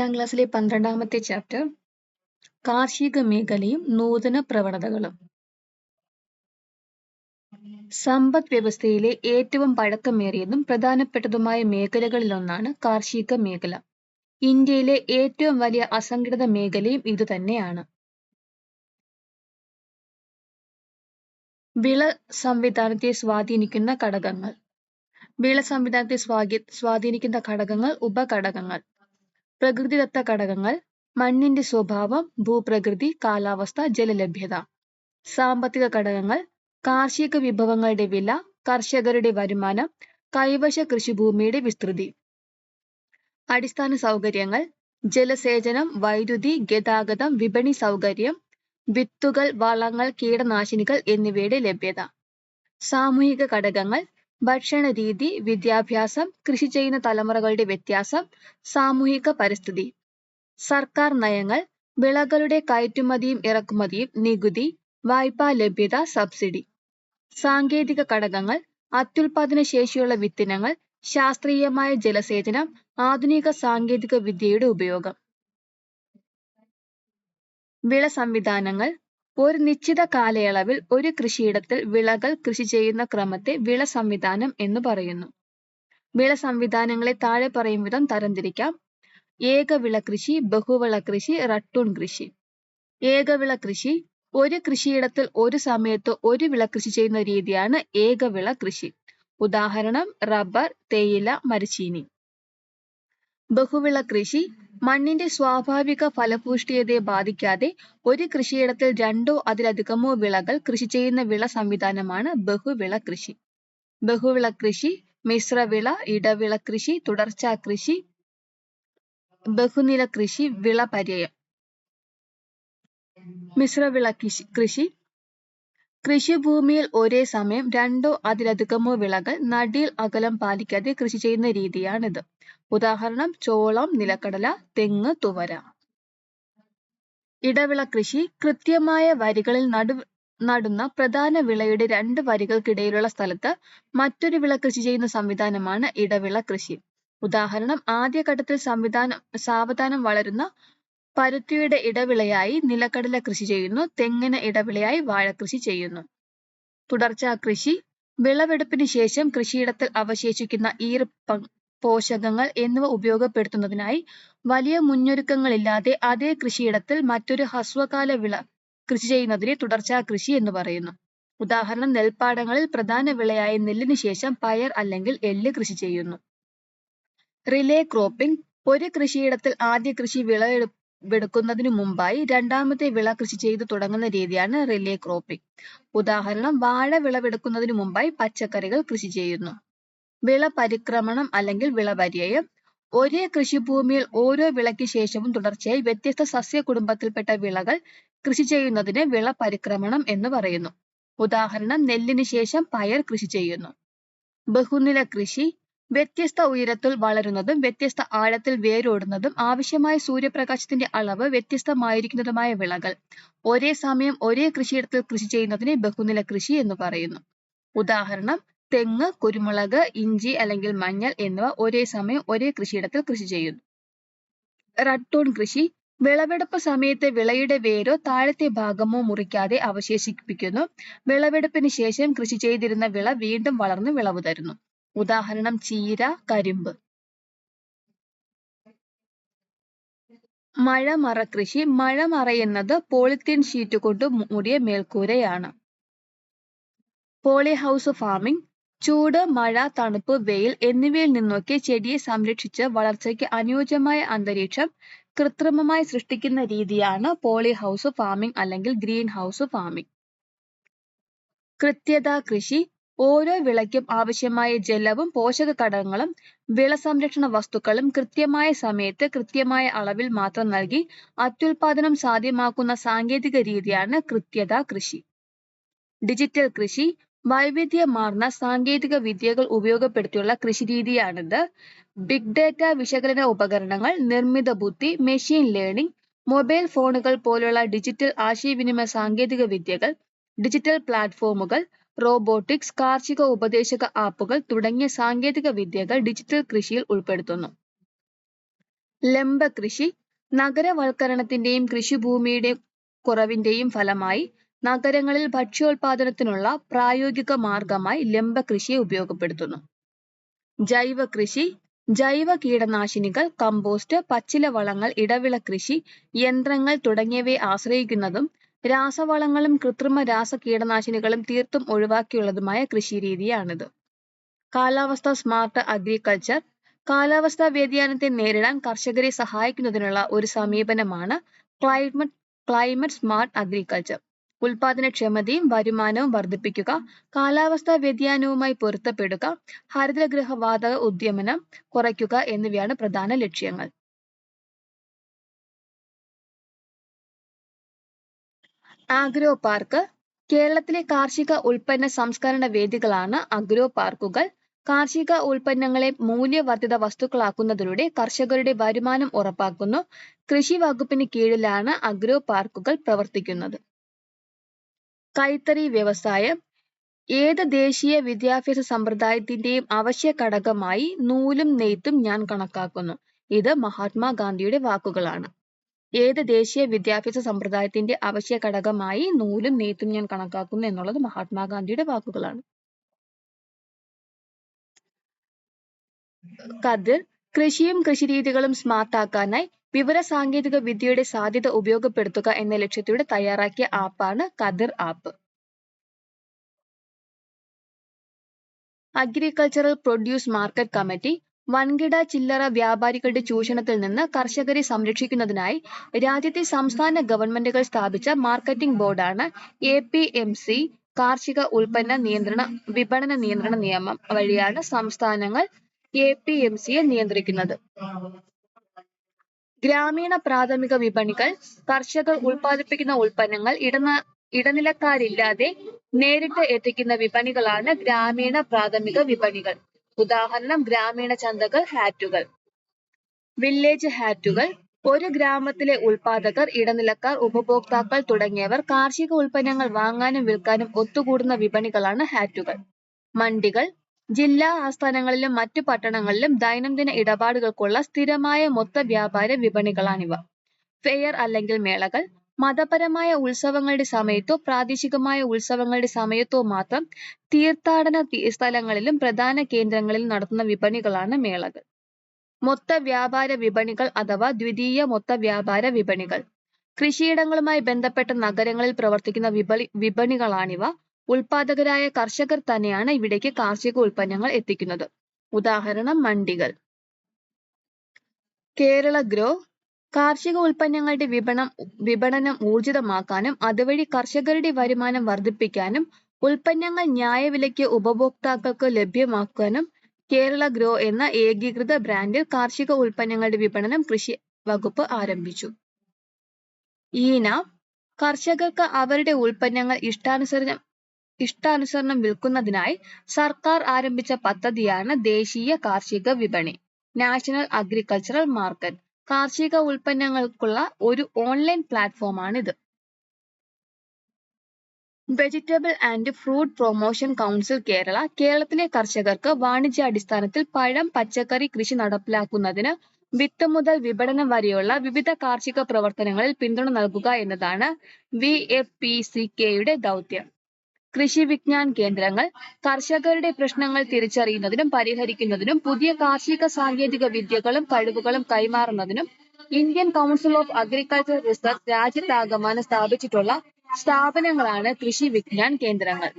എട്ടാം ക്ലാസ്സിലെ പന്ത്രണ്ടാമത്തെ ചാപ്റ്റർ കാർഷിക മേഖലയും നൂതന പ്രവണതകളും. സമ്പദ് വ്യവസ്ഥയിലെ ഏറ്റവും പഴക്കമേറിയതും പ്രധാനപ്പെട്ടതുമായ മേഖലകളിലൊന്നാണ് കാർഷിക മേഖല. ഇന്ത്യയിലെ ഏറ്റവും വലിയ അസംഘടിത മേഖലയും ഇതുതന്നെയാണ് വിള സംവിധാനത്തെ സ്വാധീനിക്കുന്ന ഘടകങ്ങൾ. വിള സംവിധാനത്തെ സ്വാധീനിക്കുന്ന ഘടകങ്ങൾ ഉപഘടകങ്ങൾ. പ്രകൃതിദത്ത ഘടകങ്ങൾ മണ്ണിന്റെ സ്വഭാവം ഭൂപ്രകൃതി കാലാവസ്ഥ ജലലഭ്യത. സാമ്പത്തിക ഘടകങ്ങൾ കാർഷിക വിഭവങ്ങളുടെ വില കർഷകരുടെ വരുമാനം കൈവശ കൃഷിഭൂമിയുടെ വിസ്തൃതി. അടിസ്ഥാന സൗകര്യങ്ങൾ ജലസേചനം വൈദ്യുതി ഗതാഗതം വിപണി സൗകര്യം വിത്തുകൾ വളങ്ങൾ കീടനാശിനികൾ എന്നിവയുടെ ലഭ്യത. സാമൂഹിക ഘടകങ്ങൾ ഭക്ഷണ രീതി വിദ്യാഭ്യാസം കൃഷി ചെയ്യുന്ന തലമുറകളുടെ വ്യത്യാസം സാമൂഹിക പരിസ്ഥിതി. സർക്കാർ നയങ്ങൾ വിളകളുടെ കയറ്റുമതിയും ഇറക്കുമതിയും നികുതി വായ്പാ ലഭ്യത സബ്സിഡി. സാങ്കേതിക ഘടകങ്ങൾ അത്യുൽപാദന ശേഷിയുള്ള വിത്തിനങ്ങൾ ശാസ്ത്രീയമായ ജലസേചനം ആധുനിക സാങ്കേതിക വിദ്യയുടെ ഉപയോഗം. വിള സംവിധാനങ്ങൾ ഒരു നിശ്ചിത കാലയളവിൽ ഒരു കൃഷിയിടത്തിൽ വിളകൾ കൃഷി ചെയ്യുന്ന ക്രമത്തെ വിള സംവിധാനം എന്ന് പറയുന്നു. വിള സംവിധാനങ്ങളെ താഴെ പറയും വിധം തരംതിരിക്കാം. ഏകവിള കൃഷി ബഹുവിള കൃഷി റട്ടൂൺ കൃഷി. ഏകവിള കൃഷി ഒരു കൃഷിയിടത്തിൽ ഒരു സമയത്ത് ഒരു വിള കൃഷി ചെയ്യുന്ന രീതിയാണ് ഏകവിള കൃഷി. ഉദാഹരണം റബ്ബർ തേയില മരച്ചീനി. ബഹുവിള കൃഷി മണ്ണിന്റെ സ്വാഭാവിക ഫലപുഷ്ടിയതയെ ബാധിക്കാതെ ഒരു കൃഷിയിടത്തിൽ രണ്ടോ അതിലധികമോ വിളകൾ കൃഷി ചെയ്യുന്ന വിള സംവിധാനമാണ് ബഹുവിള കൃഷി. ബഹുവിള കൃഷി മിശ്രവിള ഇടവിള കൃഷി തുടർച്ചാ കൃഷി ബഹുനില കൃഷി വിള പര്യായം. മിശ്രവിള കൃഷി കൃഷി. കൃഷിഭൂമിയിൽ ഒരേ സമയം രണ്ടോ അതിലധികമോ വിളകൾ നടിയിൽ അകലം പാലിക്കാതെ കൃഷി ചെയ്യുന്ന രീതിയാണിത്. ഉദാഹരണം ചോളം നിലക്കടല തെങ്ങ് തുവര. ഇടവിള കൃഷി കൃത്യമായ വരികളിൽ നടു നടുന്ന പ്രധാന വിളയുടെ രണ്ട് വരികൾക്കിടയിലുള്ള സ്ഥലത്ത് മറ്റൊരു വിള കൃഷി ചെയ്യുന്ന സംവിധാനമാണ് ഇടവിള കൃഷി. ഉദാഹരണം ആദ്യഘട്ടത്തിൽ സംവിധാനം സാവധാനം വളരുന്ന പരുത്തിയുടെ ഇടവിളയായി നിലക്കടല കൃഷി ചെയ്യുന്നു തെങ്ങിന് ഇടവിളയായി വാഴകൃഷി ചെയ്യുന്നു. തുടർച്ചാ കൃഷി വിളവെടുപ്പിന് ശേഷം കൃഷിയിടത്തിൽ അവശേഷിക്കുന്ന ഈർപ്പം പോഷകങ്ങൾ എന്നിവ ഉപയോഗപ്പെടുത്തുന്നതിനായി വലിയ മുന്നൊരുക്കങ്ങളില്ലാതെ അതേ കൃഷിയിടത്തിൽ മറ്റൊരു ഹ്രസ്വകാല വിള കൃഷി ചെയ്യുന്നതിനെ തുടർച്ചാ കൃഷി എന്ന് പറയുന്നു. ഉദാഹരണം നെൽപ്പാടങ്ങളിൽ പ്രധാന വിളയായ നെല്ലിന് ശേഷം പയർ അല്ലെങ്കിൽ എള്ള് കൃഷി ചെയ്യുന്നു. റിലേ ക്രോപ്പിംഗ് ഒരു കൃഷിയിടത്തിൽ ആദ്യ കൃഷി വിളവെടുക്കുന്നതിനു മുമ്പായി രണ്ടാമത്തെ വിള കൃഷി ചെയ്തു തുടങ്ങുന്ന രീതിയാണ് റിലേ ക്രോപ്പിംഗ്. ഉദാഹരണം വാഴ വിളവെടുക്കുന്നതിനു മുമ്പായി പച്ചക്കറികൾ കൃഷി ചെയ്യുന്നു. വിള പരിക്രമണം അല്ലെങ്കിൽ വിളപര്യയം. ഒരേ കൃഷിഭൂമിയിൽ ഓരോ വിളയ്ക്ക് ശേഷവും തുടർച്ചയായി വ്യത്യസ്ത സസ്യ കുടുംബത്തിൽപ്പെട്ട വിളകൾ കൃഷി ചെയ്യുന്നതിന് വിള പരിക്രമണം എന്ന് പറയുന്നു. ഉദാഹരണം നെല്ലിന് ശേഷം പയർ കൃഷി ചെയ്യുന്നു. ബഹുനില കൃഷി വ്യത്യസ്ത ഉയരത്തിൽ വളരുന്നതും വ്യത്യസ്ത ആഴത്തിൽ വേരോടുന്നതും ആവശ്യമായ സൂര്യപ്രകാശത്തിന്റെ അളവ് വ്യത്യസ്തമായിരിക്കുന്നതുമായ വിളകൾ. ഒരേ സമയം ഒരേ കൃഷിയിടത്തിൽ കൃഷി ചെയ്യുന്നതിനെ ബഹുനില കൃഷി എന്ന് പറയുന്നു. ഉദാഹരണം തെങ്ങ് കുരുമുളക് ഇഞ്ചി അല്ലെങ്കിൽ മഞ്ഞൾ എന്നിവ ഒരേ സമയം ഒരേ കൃഷിയിടത്തിൽ കൃഷി ചെയ്യുന്നു. റട്ടൂൺ കൃഷി വിളവെടുപ്പ് സമയത്ത് വിളയുടെ വേരോ താഴത്തെ ഭാഗമോ മുറിക്കാതെ അവശേഷിപ്പിക്കുന്നു. വിളവെടുപ്പിന് ശേഷം കൃഷി ചെയ്തിരുന്ന വിള വീണ്ടും വളർന്ന് വിളവ് തരുന്നു. ഉദാഹരണം ചീര കരിമ്പ്. മഴമറ കൃഷി. മഴമറ എന്നത് പോളിത്തീൻ ഷീറ്റ് കൊണ്ട് മൂടിയ മേൽക്കൂരയാണ്. Poly house farming. ചൂട് മഴ തണുപ്പ് വെയിൽ എന്നിവയിൽ നിന്നൊക്കെ ചെടിയെ സംരക്ഷിച്ച് വളർച്ചയ്ക്ക് അനുയോജ്യമായ അന്തരീക്ഷം കൃത്രിമമായി സൃഷ്ടിക്കുന്ന രീതിയാണ് പോളി ഹൗസ് ഫാമിംഗ് അല്ലെങ്കിൽ ഗ്രീൻ ഹൗസ് ഫാമിംഗ്. കൃത്യത കൃഷി ഓരോ വിളയ്ക്കും ആവശ്യമായ ജലവും പോഷക ഘടകങ്ങളും വിള സംരക്ഷണ വസ്തുക്കളും കൃത്യമായ സമയത്ത് കൃത്യമായ അളവിൽ മാത്രം നൽകി അത്യുൽപാദനം സാധ്യമാക്കുന്ന സാങ്കേതിക രീതിയാണ് കൃത്യത കൃഷി. ഡിജിറ്റൽ കൃഷി വൈവിധ്യമാർന്ന സാങ്കേതിക വിദ്യകൾ ഉപയോഗപ്പെടുത്തിയുള്ള കൃഷിരീതിയാണിത്. ബിഗ് ഡാറ്റ വിശകലന ഉപകരണങ്ങൾ നിർമ്മിത ബുദ്ധി മെഷീൻ ലേണിംഗ് മൊബൈൽ ഫോണുകൾ പോലുള്ള ഡിജിറ്റൽ ആശയവിനിമയ സാങ്കേതിക വിദ്യകൾ ഡിജിറ്റൽ പ്ലാറ്റ്ഫോമുകൾ റോബോട്ടിക്സ് കാർഷിക ഉപദേശക ആപ്പുകൾ തുടങ്ങിയ സാങ്കേതിക വിദ്യകൾ ഡിജിറ്റൽ കൃഷിയിൽ ഉൾപ്പെടുത്തുന്നു. ലംബ കൃഷി നഗരവൽക്കരണത്തിന്റെയും കൃഷിഭൂമിയുടെ കുറവിന്റെയും ഫലമായി നഗരങ്ങളിൽ ഭക്ഷ്യോൽപാദനത്തിനുള്ള പ്രായോഗിക മാർഗമായി ലംബ കൃഷിയെ ഉപയോഗപ്പെടുത്തുന്നു. ജൈവ കൃഷി ജൈവ കീടനാശിനികൾ കമ്പോസ്റ്റ് പച്ചില വളങ്ങൾ ഇടവിള കൃഷി യന്ത്രങ്ങൾ തുടങ്ങിയവയെ ആശ്രയിക്കുന്നതും രാസവളങ്ങളും കൃത്രിമ രാസ കീടനാശിനികളും തീർത്തും ഒഴിവാക്കിയുള്ളതുമായ കൃഷി രീതിയാണിത് കാലാവസ്ഥ സ്മാർട്ട് അഗ്രികൾച്ചർ കാലാവസ്ഥാ വ്യതിയാനത്തെ നേരിടാൻ കർഷകരെ സഹായിക്കുന്നതിനുള്ള ഒരു സമീപനമാണ് ക്ലൈമറ്റ് ക്ലൈമറ്റ് സ്മാർട്ട് അഗ്രികൾച്ചർ. ഉൽപാദനക്ഷമതയും വരുമാനവും വർദ്ധിപ്പിക്കുക കാലാവസ്ഥാ വ്യതിയാനവുമായി പൊരുത്തപ്പെടുക ഹരിതഗൃഹ വാതക ഉദ്യമനം കുറയ്ക്കുക എന്നിവയാണ് പ്രധാന ലക്ഷ്യങ്ങൾ. ആഗ്രോ പാർക്ക് കേരളത്തിലെ കാർഷിക ഉൽപ്പന്ന സംസ്കരണ വേദികളാണ് അഗ്രോ പാർക്കുകൾ. കാർഷിക ഉൽപ്പന്നങ്ങളെ മൂല്യവർദ്ധിത വസ്തുക്കളാക്കുന്നതിലൂടെ കർഷകരുടെ വരുമാനം ഉറപ്പാക്കുന്നു. കൃഷി വകുപ്പിന് കീഴിലാണ് അഗ്രോ പാർക്കുകൾ പ്രവർത്തിക്കുന്നത്. കൈത്തറി വ്യവസായം ഏത് ദേശീയ വിദ്യാഭ്യാസ സമ്പ്രദായത്തിന്റെയും അവശ്യ ഘടകമായി നൂലും നെയ്ത്തും ഞാൻ കണക്കാക്കുന്നു. ഇത് മഹാത്മാഗാന്ധിയുടെ വാക്കുകളാണ്. ഏത് ദേശീയ വിദ്യാഭ്യാസ സമ്പ്രദായത്തിന്റെ അവശ്യ ഘടകമായി നൂലും നെയ്ത്തും ഞാൻ കണക്കാക്കുന്നു എന്നുള്ളത് മഹാത്മാഗാന്ധിയുടെ വാക്കുകളാണ്. കതിർ കൃഷിയും കൃഷിരീതികളും സ്മാർട്ടാക്കാനായി വിവര സാങ്കേതിക വിദ്യയുടെ സാധ്യത ഉപയോഗപ്പെടുത്തുക എന്ന ലക്ഷ്യത്തോടെ തയ്യാറാക്കിയ ആപ്പാണ് Kathir app. Agricultural produce market committee വൻകിട ചില്ലറ വ്യാപാരികളുടെ ചൂഷണത്തിൽ നിന്ന് കർഷകരെ സംരക്ഷിക്കുന്നതിനായി രാജ്യത്തെ സംസ്ഥാന ഗവൺമെന്റുകൾ സ്ഥാപിച്ച മാർക്കറ്റിംഗ് ബോർഡാണ് എ പി എം സി കാർഷിക ഉൽപ്പന്ന നിയന്ത്രണ വിപണന നിയന്ത്രണ നിയമം വഴിയാണ് സംസ്ഥാനങ്ങൾ എ പി എം സിയെ നിയന്ത്രിക്കുന്നത്. ഗ്രാമീണ പ്രാഥമിക വിപണികൾ കർഷകർ ഉൽപ്പാദിപ്പിക്കുന്ന ഉൽപ്പന്നങ്ങൾ ഇടന ഇടനിലക്കാരില്ലാതെ നേരിട്ട് എത്തിക്കുന്ന വിപണികളാണ് ഗ്രാമീണ പ്രാഥമിക വിപണികൾ. ഉദാഹരണം ഗ്രാമീണ ചന്തകൾ ഹാറ്റുകൾ. വില്ലേജ് ഹാറ്റുകൾ ഒരു ഗ്രാമത്തിലെ ഉൽപാദകർ ഇടനിലക്കാർ ഉപഭോക്താക്കൾ തുടങ്ങിയവർ കാർഷിക ഉൽപ്പന്നങ്ങൾ വാങ്ങാനും വിൽക്കാനും ഒത്തുകൂടുന്ന വിപണികളാണ് ഹാറ്റുകൾ. മണ്ടികൾ ജില്ലാ ആസ്ഥാനങ്ങളിലും മറ്റു പട്ടണങ്ങളിലും ദൈനംദിന ഇടപാടുകൾക്കുള്ള സ്ഥിരമായ മൊത്ത വ്യാപാര വിപണികളാണിവ. ഫെയർ അല്ലെങ്കിൽ മേളകൾ മതപരമായ ഉത്സവങ്ങളുടെ സമയത്തോ പ്രാദേശികമായ ഉത്സവങ്ങളുടെ സമയത്തോ മാത്രം തീർത്ഥാടന സ്ഥലങ്ങളിലും പ്രധാന കേന്ദ്രങ്ങളിലും നടത്തുന്ന വിപണികളാണ് മേളകൾ. മൊത്ത വ്യാപാര വിപണികൾ അഥവാ ദ്വിതീയ മൊത്ത വ്യാപാര വിപണികൾ. കൃഷിയിടങ്ങളുമായി ബന്ധപ്പെട്ട നഗരങ്ങളിൽ പ്രവർത്തിക്കുന്ന വിപണി വിപണികളാണിവ. ഉൽപാദകരായ കർഷകർ തന്നെയാണ് ഇവിടേക്ക് കാർഷിക ഉൽപ്പന്നങ്ങൾ എത്തിക്കുന്നത്. ഉദാഹരണം മണ്ടികൾ. കേരള ഗ്രോ കാർഷിക ഉൽപ്പന്നങ്ങളുടെ വിപണം വിപണനം ഊർജിതമാക്കാനും അതുവഴി കർഷകരുടെ വരുമാനം വർദ്ധിപ്പിക്കാനും ഉൽപ്പന്നങ്ങൾ ന്യായവിലയ്ക്ക് ഉപഭോക്താക്കൾക്ക് ലഭ്യമാക്കാനും കേരള ഗ്രോ എന്ന ഏകീകൃത ബ്രാൻഡിൽ കാർഷിക ഉൽപ്പന്നങ്ങളുടെ വിപണനം കൃഷി വകുപ്പ് ആരംഭിച്ചു. ഈന കർഷകർക്ക് അവരുടെ ഉൽപ്പന്നങ്ങൾ ഇഷ്ടാനുസരണം ഇഷ്ടാനുസരണം വിൽക്കുന്നതിനായി സർക്കാർ ആരംഭിച്ച പദ്ധതിയാണ് ദേശീയ കാർഷിക വിപണി. National agricultural market. കാർഷിക ഉൽപ്പന്നങ്ങൾക്കുള്ള ഒരു online പ്ലാറ്റ്ഫോമാണിത്. Vegetable and fruit promotion council Kerala കേരളത്തിലെ കർഷകർക്ക് വാണിജ്യാടിസ്ഥാനത്തിൽ പഴം പച്ചക്കറി കൃഷി നടപ്പിലാക്കുന്നതിന് വിത്ത് മുതൽ വിപണനം വരെയുള്ള വിവിധ കാർഷിക പ്രവർത്തനങ്ങളിൽ പിന്തുണ നൽകുക എന്നതാണ് വി എഫ് പി സി കെയുടെ ദൗത്യം. കൃഷി വിജ്ഞാൻ കേന്ദ്രങ്ങൾ കർഷകരുടെ പ്രശ്നങ്ങൾ തിരിച്ചറിയുന്നതിനും പരിഹരിക്കുന്നതിനും പുതിയ കാർഷിക സാങ്കേതിക വിദ്യകളും കഴിവുകളും കൈമാറുന്നതിനും Indian council of agriculture research രാജ്യത്താകമാനം സ്ഥാപിച്ചിട്ടുള്ള സ്ഥാപനങ്ങളാണ് കൃഷി വിജ്ഞാൻ കേന്ദ്രങ്ങൾ.